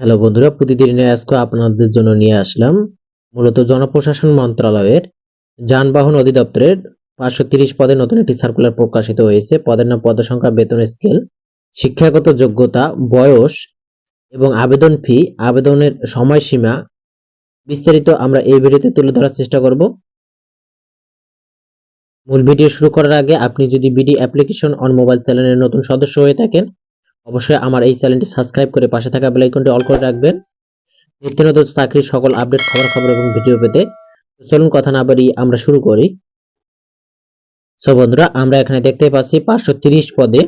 Hello বন্ধুরা প্রতিদিনের আজকে আপনাদের জন্য নিয়ে আসলাম মূলত জনপ্রশাসন মন্ত্রণালয়ের যানবাহন অধিদপ্তরের পাঁচশো তিরিশ পদে নতুন একটি সার্কুলার প্রকাশিত হয়েছে। পদের নাম পদ সংখ্যা বেতন স্কেল শিক্ষাগত যোগ্যতা, বয়স এবং আবেদন ফি আবেদনের সময়সীমা বিস্তারিত আমরা এই ভিডিওতে তুলে ধরার চেষ্টা করব। মূল ভিডিও শুরু করার আগে আপনি যদি বিডি অ্যাপ্লিকেশন অন মোবাইল চ্যানেলের নতুন সদস্য হয়ে থাকেন অবশ্যই আমার এই চ্যানেলটি সাবস্ক্রাইব করে পাশে থাকা বেল আইকনটি অল করে রাখবেন। নিত্য নতুন চাকরির সকল আপডেট খবর খবর এবং ভিডিও পেতে চলুন কথা না বাড়িয়ে আমরা শুরু করি। সো বন্ধুরা, আমরা এখানে দেখতে পাচ্ছি পাঁচশো পদে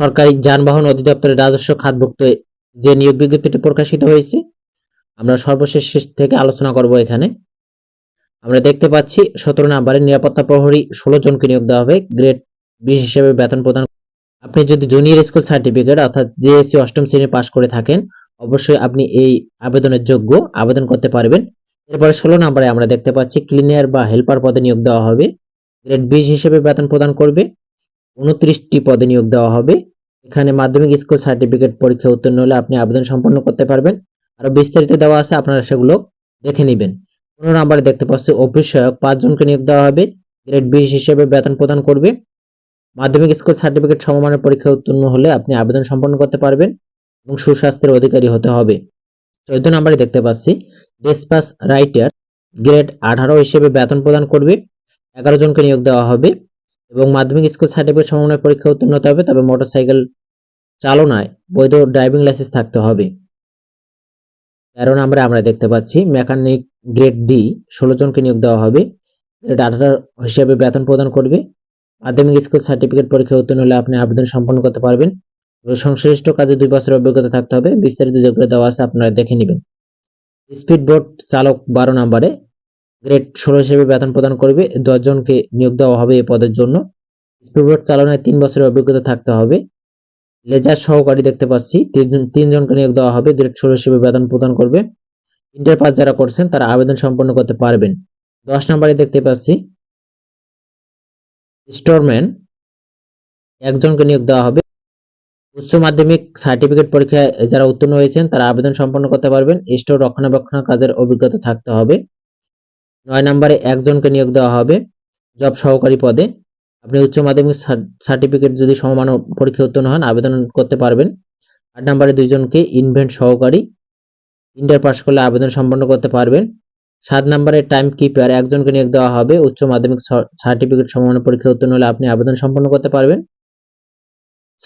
সরকারি যানবাহন অধিদপ্তরের রাজস্ব খাতভুক্ত যে নিয়োগ বিজ্ঞপ্তিটি প্রকাশিত হয়েছে, আমরা সর্বশেষ শেষ থেকে আলোচনা করব এখানে। আমরা দেখতে পাচ্ছি সতেরো নম্বরের নিরাপত্তা প্রহরী ষোলো জনকে নিয়োগ দেওয়া হবে গ্রেড বিশ হিসেবে বেতন প্রদান আপনি যদি জুনিয়র স্কুল সার্টিফিকেট অর্থাৎ জেএসসি অষ্টম শ্রেণি পাশ করে থাকেন, অবশ্যই আপনি এই আবেদনের যোগ্য আবেদন করতে পারবেন। এরপরে ষোলো নম্বরে আমরা দেখতে পাচ্ছি ক্লিনিয়ার বা হেল্পার পদে নিয়োগ দেওয়া হবে। গ্রেড বিশ হিসেবে বেতন প্রদান করবে। উনত্রিশটি পদে নিয়োগ দেওয়া হবে। এখানে মাধ্যমিক স্কুল সার্টিফিকেট পরীক্ষা উত্তীর্ণ হলে আপনি আবেদন সম্পন্ন করতে পারবেন। আরও বিস্তারিত দেওয়া আছে, আপনারা সেগুলো দেখে নেবেন। পনেরো নম্বরে দেখতে পাচ্ছি অফিস সহায়ক পাঁচজনকে নিয়োগ দেওয়া হবে। গ্রেড বিশ হিসেবে বেতন প্রদান করবে। মাধ্যমিক স্কুল সার্টিফিকেট সমমানের পরীক্ষা উত্তীর্ণ হলে আপনি আবেদন সম্পন্ন করতে পারবেন এবং সুস্বাস্থ্যের অধিকারী হতে হবে। চৌদ্দ নম্বরে দেখতে পাচ্ছি। ডেসপাস রাইটার গ্রেড আঠারো হিসেবে বেতন প্রদান করবে। এগারো জনকে নিয়োগ দেওয়া হবে এবং মাধ্যমিক স্কুল সার্টিফিকেট সমমানের পরীক্ষা উত্তীর্ণ হতে হবে, তবে মোটরসাইকেল চালনায় বৈধ ড্রাইভিং লাইসেন্স থাকতে হবে। তেরো নম্বরে আমরা দেখতে পাচ্ছি, মেকানিক গ্রেড ডি, ষোলো জনকে নিয়োগ দেওয়া হবে। গ্রেড আঠারো হিসেবে বেতন প্রদান করবে। মাধ্যমিক স্কুল সার্টিফিকেট পরীক্ষা উত্তীর্ণ হলে আপনি আবেদন সম্পন্ন করতে পারবেন। সংশ্লিষ্ট কাজে দুই বছরের অভিজ্ঞতা থাকতে হবে। বিস্তারিত যেগুলো দেওয়া আছে, আপনারা দেখে নেবেন। স্পিড বোট চালক বারো নম্বরে গ্রেড ষোলো হিসেবে বেতন প্রদান করবে। দশজনকে নিয়োগ দেওয়া হবে এই পদের জন্য। স্পিড বোট চালনায় তিন বছরের অভিজ্ঞতা থাকতে হবে। লেজার সহকারী দেখতে পাচ্ছি। তিনজন, তিনজনকে নিয়োগ দেওয়া হবে। গ্রেড ষোলো হিসেবে বেতন প্রদান করবে। ইন্টার পাস যারা করছেন, তারা আবেদন সম্পন্ন করতে পারবেন। দশ নম্বরে দেখতে পাচ্ছি। স্টোরম্যান একজনকে নিয়োগ দেওয়া হবে। উচ্চ মাধ্যমিক সার্টিফিকেট পরীক্ষায় যারা উত্তীর্ণ হয়েছেন, তারা আবেদন সম্পন্ন করতে পারবেন। স্টোর রক্ষণাবেক্ষণ কাজের অভিজ্ঞতা থাকতে হবে। নয় নম্বরে একজনকে নিয়োগ দেওয়া হবে জব সহকারী পদে। আপনি উচ্চ মাধ্যমিক সার্টিফিকেট যদি সমমান পরীক্ষা উত্তীর্ণ হন, আবেদন করতে পারবেন। আট নম্বরে দুইজনকে ইনভেন্ট সহকারী। ইন্টার পাস করলে আবেদন সম্পন্ন করতে পারবেন। সাত নম্বরে টাইম কিপার একজনকে নিয়োগ দেওয়া হবে। উচ্চ মাধ্যমিক সার্টিফিকেট সমমানের পরীক্ষা উত্তীর্ণ হলে আপনি আবেদন সম্পন্ন করতে পারবেন।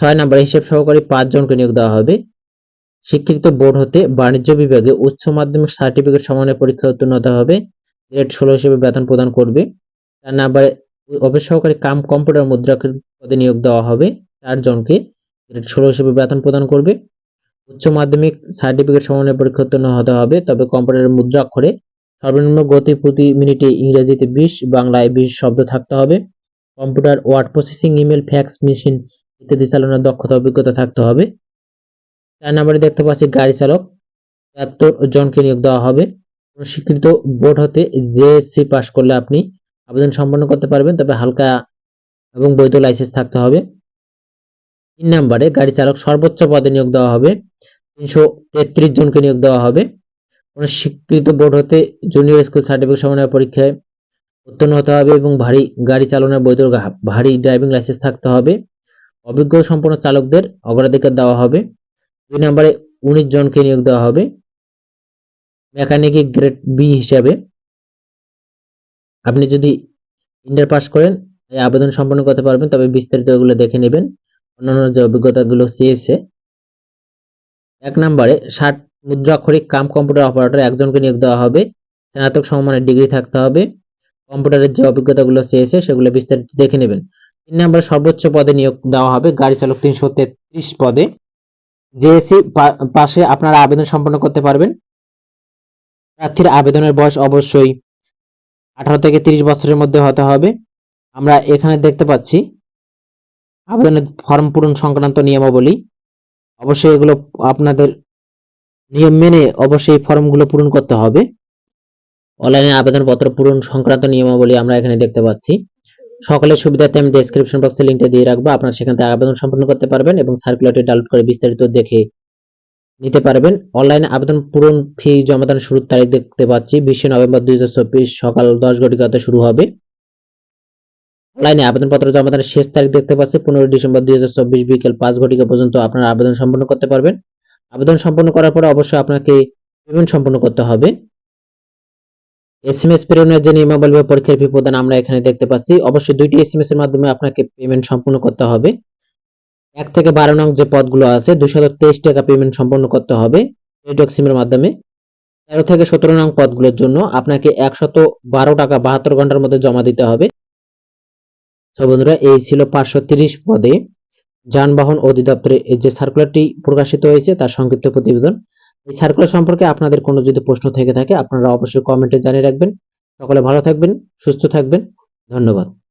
ছয় নম্বরে হিসেব সহকারী পাঁচজনকে নিয়োগ দেওয়া হবে। স্বীকৃত বোর্ড হতে বাণিজ্য বিভাগে উচ্চ মাধ্যমিক সার্টিফিকেট সমানের পরীক্ষা উত্তীর্ণ হতে হবে। গ্রেড ষোলো হিসেবে বেতন প্রদান করবে। চার নম্বরে অফিস সহকারী কাম কম্পিউটার মুদ্রাকের পদে নিয়োগ দেওয়া হবে। চারজনকে গ্রেড ষোলো হিসেবে বেতন প্রদান করবে। উচ্চ মাধ্যমিক সার্টিফিকেট সমানের পরীক্ষা উত্তীর্ণ হতে হবে। তবে কম্পিউটারের মুদ্রাক্ষরে সর্বনিম্ন গতি প্রতি মিনিটে ইংরেজিতে বিশ, বাংলায় বিশ শব্দ থাকতে হবে। Computer, word processing, email, fax, machine ইত্যাদি চালানোর দক্ষতা, অভিজ্ঞতা থাকতে হবে। চার নম্বরে দেখতে পাচ্ছি গাড়ি চালক। একাত্তর জনকে নিয়োগ দেওয়া হবে। স্বীকৃত বোর্ড হতে জেএসসি পাস করলে আপনি আবেদন সম্পন্ন করতে পারবেন, তবে হালকা এবং বৈধ লাইসেন্স থাকতে হবে। তিন নম্বরে গাড়ি চালক সর্বোচ্চ পদে নিয়োগ দেওয়া হবে। তিনশো তেত্রিশ জনকে নিয়োগ দেওয়া হবে। কোনো স্বীকৃত বোর্ড হতে জুনিয়র স্কুল সার্টিফিকেট সমন্বয় পরীক্ষায় উত্তীর্ণ হতে হবে এবং ভারী গাড়ি চালানোর বৈধ ভারী ড্রাইভিং লাইসেন্স থাকতে হবে। অভিজ্ঞ সম্পন্ন চালকদের অগ্রাধিকার দেওয়া হবে। দুই নম্বরে উনিশ জনকে নিয়োগ দেওয়া হবে। মেকানিক গ্রেড বি হিসাবে। আপনি যদি ইন্টার পাস করেন এই আবেদন সম্পন্ন করতে পারবেন, তবে বিস্তারিত এগুলো দেখে নেবেন। অন্যান্য যে অভিজ্ঞতাগুলো চেয়েছে এক নম্বরে ষাট মুদ্রাক্ষরিক কাম কম্পিউটার অপারেটর একজনকে নিয়োগ দেওয়া হবে। স্নাতক সমমানের ডিগ্রি থাকতে হবে। কম্পিউটারের যে অভিজ্ঞতাগুলো চেয়েছে, সেগুলো বিস্তারিত দেখে নেবেন। তিন নম্বরে, সর্বোচ্চ পদে নিয়োগ দেওয়া হবে গাড়ি চালক তিনশো তেত্রিশ পদে। জেএসসি পাশে আপনারা আবেদন সম্পন্ন করতে পারবেন। প্রার্থীর আবেদনের বয়স অবশ্যই আঠারো থেকে তিরিশ বছরের মধ্যে হতে হবে। আমরা এখানে দেখতে পাচ্ছি আবেদনের ফর্ম পূরণ সংক্রান্ত নিয়মাবলী। অবশ্যই এগুলো আপনাদের নিয়ম মেনে অবশ্যই ফর্মগুলো পূরণ করতে হবে। অনলাইনে আবেদনপত্র পূরণ সংক্রান্ত নিয়মাবলী আমরা এখানে দেখতে পাচ্ছি। সকলের সুবিধার্থে আমি ডেসক্রিপশন বক্সে লিঙ্কটা দিয়ে রাখব। আপনারা সেখান থেকে আবেদন সম্পন্ন করতে পারবেন এবং সার্কুলারটি ডাউনলোড করে বিস্তারিত দেখে নিতে পারবেন। অনলাইনে আবেদন পূরণ ফি জমাদানের শুরুর তারিখ দেখতে পাচ্ছি। বিশে নভেম্বর দুই হাজার চব্বিশ সকাল দশ ঘটিকাতে শুরু হবে। অনলাইনে আবেদনপত্র জমাদানের শেষ তারিখ দেখতে পাচ্ছি। পনেরো ডিসেম্বর দুই হাজার চব্বিশ বিকেল পাঁচ ঘটিকা পর্যন্ত আপনারা আবেদন সম্পন্ন করতে পারবেন। আবেদন সম্পন্ন করার পরে অবশ্যই আপনাকে পেমেন্ট সম্পন্ন করতে হবে। এসএমএস প্রেরণের যে নিয়মাবলী বা পরীক্ষার ফি প্রদান আমরা এখানে দেখতে পাচ্ছি, অবশ্যই দুইটি এসএমএস এর মাধ্যমে আপনাকে পেমেন্ট সম্পন্ন করতে হবে। এক থেকে বারো নং যে পদগুলো আছে দুশো তেইশ টাকা পেমেন্ট সম্পন্ন করতে হবে নেটওয়ার্ক সিমের মাধ্যমে। তেরো থেকে সতেরো নং পদগুলোর জন্য আপনাকে একশত বারো টাকা বাহাত্তর ঘণ্টার মধ্যে জমা দিতে হবে। বন্ধুরা, এই ছিল পাঁচশো তিরিশ পদে যানবাহন অধিদপ্তরে যে সার্কুলারটি প্রকাশিত হয়েছে, তার সংক্ষিপ্ত প্রতিবেদন। এই সার্কুলার সম্পর্কে আপনাদের কোনো যদি প্রশ্ন থেকে থাকে, আপনারা অবশ্যই কমেন্টে জানিয়ে রাখবেন। সকলে ভালো থাকবেন, সুস্থ থাকবেন। ধন্যবাদ।